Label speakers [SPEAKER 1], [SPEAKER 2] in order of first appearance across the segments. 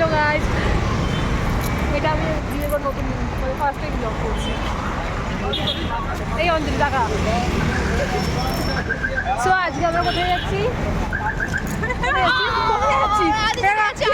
[SPEAKER 1] Hello guys এটা আমি বিয়ে করে নতুন ফার্স্ট টাইম ব্লগ করছি। এই অঞ্জলি টাকা সো আজকে আমরা কোথায় যাচ্ছি? কোথায় যাচ্ছি?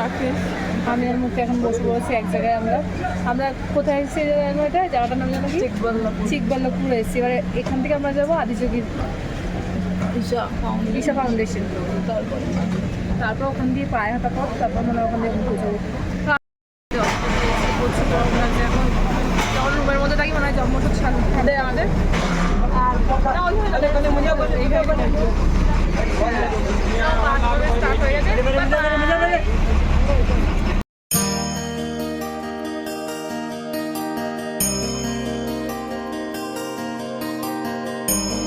[SPEAKER 1] রাকেশ আমি আর মুখে এখন বসে বসে এক জায়গায় আমরা। আমরা কোথায় এসেছি জানো এটা? জায়গাটার নাম জানো কি? চিকবল্লভপুর চিকবল্লভপুর এসেছি। এবারে এখান থেকে আমরা যাব আদিযোগীর ঈশা ঈশা ফাউন্ডেশন তারপর? তারপর ওখান দিয়ে পায়ে হাঁটা পথ তারপর আমরা হয় ওখান দিয়ে পুজো Thank you.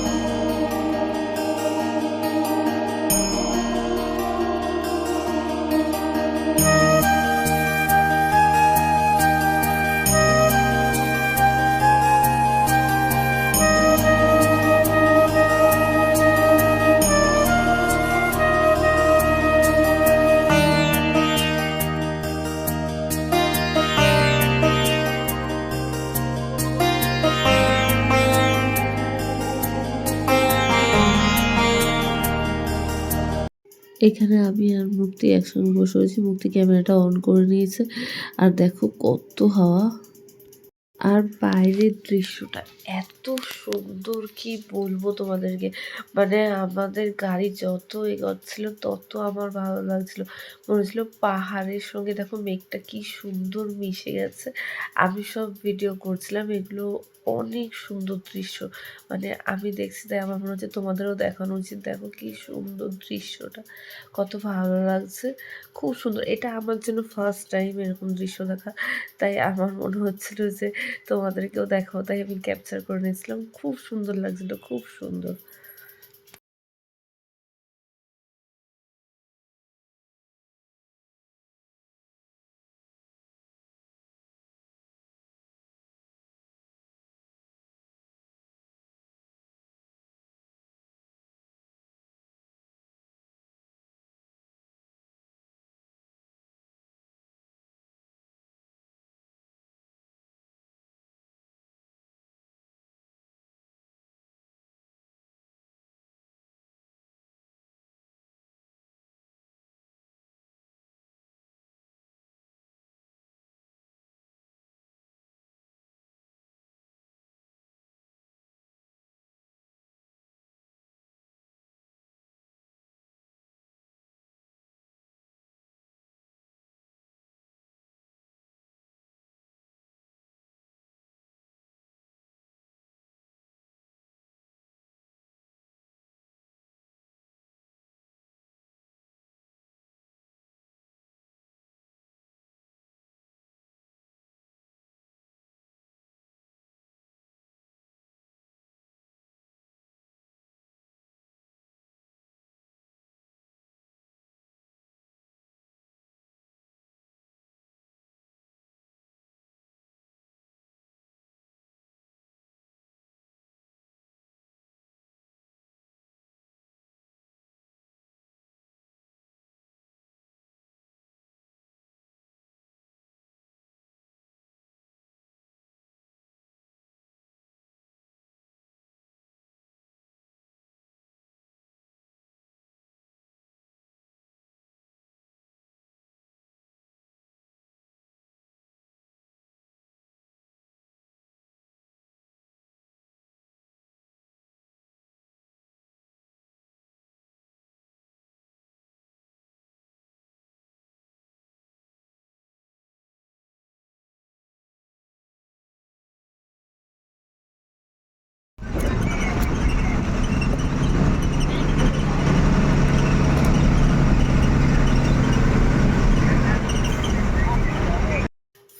[SPEAKER 1] এখানে
[SPEAKER 2] আমি আর মুক্তি একসঙ্গে বসে রয়েছি। মুক্তি ক্যামেরাটা অন করে নিয়েছে। আর দেখো কত হাওয়া। আর বাইরের দৃশ্যটা এত সুন্দর, কি বলব তোমাদেরকে? মানে আমাদের গাড়ি যত এগোচ্ছিল, তত আমার ভালো লাগছিল। মনে হচ্ছিল পাহাড়ের সঙ্গে, দেখো মেঘটা কি সুন্দর মিশে গেছে। আমি সব ভিডিও করছিলাম, এগুলো অনেক সুন্দর দৃশ্য। মানে আমি দেখছি তাই আমার মনে হচ্ছে তোমাদেরও দেখানো উচিত। দেখো কি সুন্দর দৃশ্যটা। কত ভালো লাগছে। খুব সুন্দর। এটা আমার জন্য ফার্স্ট টাইম এরকম দৃশ্য দেখা। তাই আমার মনে হচ্ছিল যে তোমাদেরকেও দেখাও। তাই আমি ক্যাপচার করে নিয়েছিলাম। খুব সুন্দর লাগছিল। খুব সুন্দর।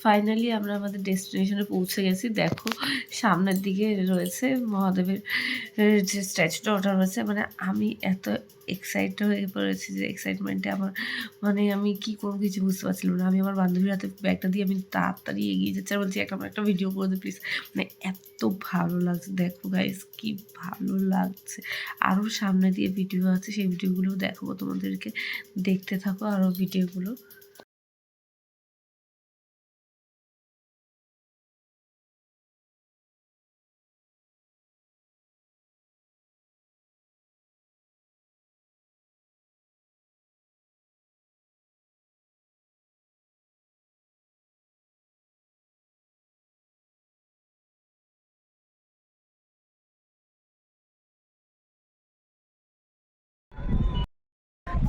[SPEAKER 2] ফাইনালি আমরা আমাদের ডেস্টিনেশনে পৌঁছে গেছি। দেখো, সামনের দিকে রয়েছে মহাদেবের যে স্ট্যাচুটা ওটা রয়েছে। মানে আমি এত এক্সাইট হয়ে পড়েছি যে এক্সাইটমেন্টে আমার মানে আমি কি করব কিছু বুঝতে পারছিলাম না। আমি আমার বান্ধবীর হাতে ব্যাগটা দিয়ে আমি তাড়াতাড়ি এগিয়ে যাচ্ছি। আর বলছি একটা একটা ভিডিও করে দে প্লিজ মানে এত ভালো লাগছে। দেখো গাইস কি ভালো লাগছে। আরও সামনে দিয়ে ভিডিও আছে। সেই ভিডিওগুলো দেখাবো তোমাদেরকে। দেখতে থাকো আরও ভিডিওগুলো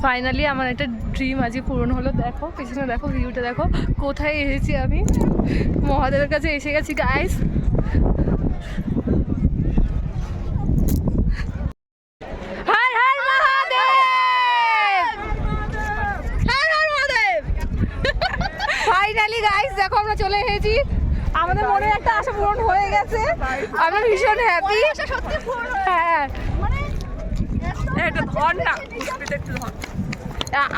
[SPEAKER 1] ফাইনালি আমার একটা ড্রিম আজকে পূরণ হলো। দেখো পিছনে দেখো ভিউটা দেখো। কোথায় এসেছি আমি? মহাদেবের কাছে এসে গেছি গাইস দেখো আমরা চলে এসেছি। আমাদের মনে একটা আশা পূরণ হয়ে গেছে। আমরা ভীষণ হ্যাপি হ্যাঁ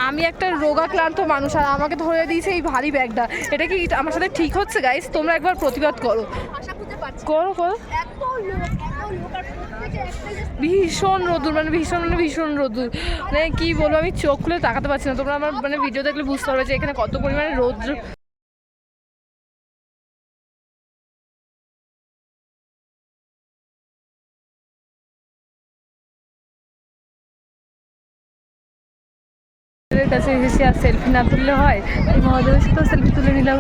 [SPEAKER 1] আমি একটা রোগাক্লান্ত মানুষ, আর আমাকে ধরে দিয়েছে এই ভারী ব্যাগটা। এটা কি আমার সাথে ঠিক হচ্ছে গাইস তোমরা একবার প্রতিবাদ করো। করো করো। ভীষণ রোদুর মানে ভীষণ মানে ভীষণ রোদুর মানে কি বলব, আমি চোখ খুলে তাকাতে পারছি না। তোমরা আমার মানে ভিডিও দেখলে বুঝতে পারবে যে এখানে কত পরিমাণে রোদ্র মহাদেবের কাছে এসেছি আর সেলফি না তুললে হয়? এই মহাদেবের সাথেও সেলফি তুলে নিলাম।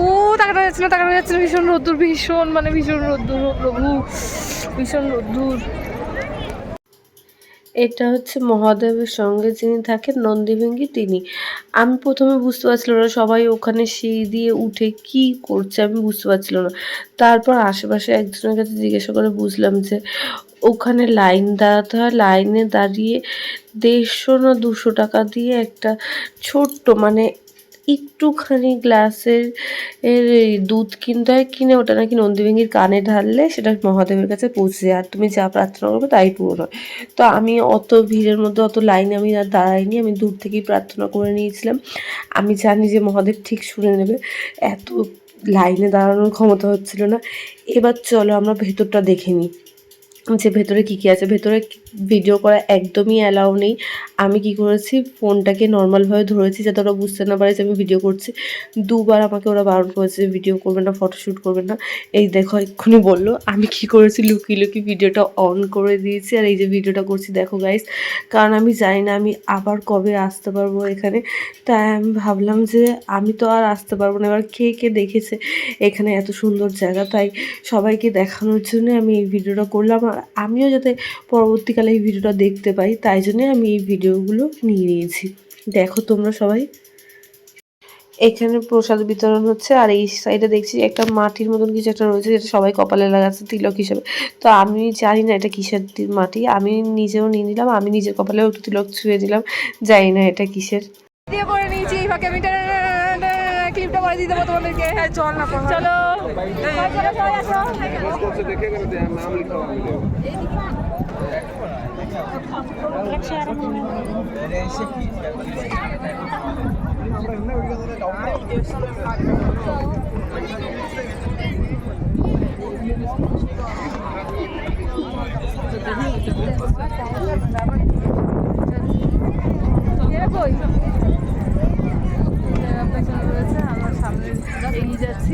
[SPEAKER 1] ও, তাকানো যাচ্ছে না, তাকানো যাচ্ছে না, ভীষণ রোদ্দুর, ভীষণ মানে ভীষণ রোদ্দুর প্রভু ভীষণ রোদ্দুর।
[SPEAKER 2] এটা হচ্ছে মহাদেবের সঙ্গে যিনি থাকেন, নন্দীভঙ্গি তিনি। আমি প্রথমে বুঝতে পারছিলাম না সবাই ওখানে সিঁড়ি দিয়ে উঠে কি করছে, আমি বুঝতে পারছিলাম না। তারপর আশেপাশে একজনের কাছে জিজ্ঞাসা করে বুঝলাম যে, ওখানে লাইন দাঁড়াতে হয়, লাইনে দাঁড়িয়ে দেড়শো না দুশো টাকা দিয়ে একটা ছোট্ট মানে একটুখানি গ্লাসের, এর দুধ কিনতে হয় কিনে ওটা নাকি নন্দীভঙ্গির কানে ঢাললে সেটা মহাদেবের কাছে পৌঁছে যায়। আর তুমি যা প্রার্থনা করবে তাই পূরণ হয়। তো আমি অত ভিড়ের মধ্যে, অত লাইনে আমি আর দাঁড়াইনি। আমি দূর থেকেই প্রার্থনা করে নিয়েছিলাম। আমি জানি যে মহাদেব ঠিক শুনে নেবে। এত লাইনে দাঁড়ানোর ক্ষমতা হচ্ছিল না। এবার চলো আমরা ভেতরটা দেখে নিই। যে ভেতরে কী কী আছে, ভেতরে ভিডিও করা একদমই অ্যালাউ নেই। আমি কি করেছি ফোনটাকে নর্মালভাবে ধরেছি যাতে ওরা বুঝতে না পারে যে আমি ভিডিও করছি। দুবার আমাকে ওরা বারণ করেছে ভিডিও করবে না ফটোশ্যুট করবে না। এই দেখো, এক্ষুনি বলল, আমি কি করেছি, লুকিয়ে লুকিয়ে ভিডিওটা অন করে দিয়েছি। আর এই যে ভিডিওটা করছি, দেখো গাইস কারণ আমি জানি না আমি আবার কবে আসতে পারব এখানে। তাই আমি ভাবলাম যে আমি তো আর আসতে পারব না, এবার কে কে দেখেছে এখানে এত সুন্দর জায়গা। তাই সবাইকে দেখানোর জন্য আমি এই ভিডিওটা করলাম। আমিও যাতে পরবর্তীকালে এই ভিডিওটা দেখতে পাই, তাই জন্যে আমি এই ভিডিওগুলো নিয়ে নিয়েছি। দেখো তোমরা সবাই। এখানে প্রসাদ বিতরণ হচ্ছে, আর এই সাইডে দেখছি একটা মাটির মতন কিছু একটা রয়েছে, যেটা সবাই কপালে লাগাচ্ছে, তিলক হিসেবে। তো আমি জানি না এটা কিসের মাটি, আমি নিজেও নিয়ে নিলাম, আমি নিজের কপালেও একটু তিলক ছুঁয়ে দিলাম, জানি না এটা কিসের।
[SPEAKER 1] হ্যাঁ ক্লিপটা পরে দিয়ে দেবো তোমাদেরকে। হ্যাঁ চল না চলো।
[SPEAKER 3] আমরা কই? আপনার রয়েছে আমরা সামনে এগিয়ে
[SPEAKER 4] যাচ্ছি।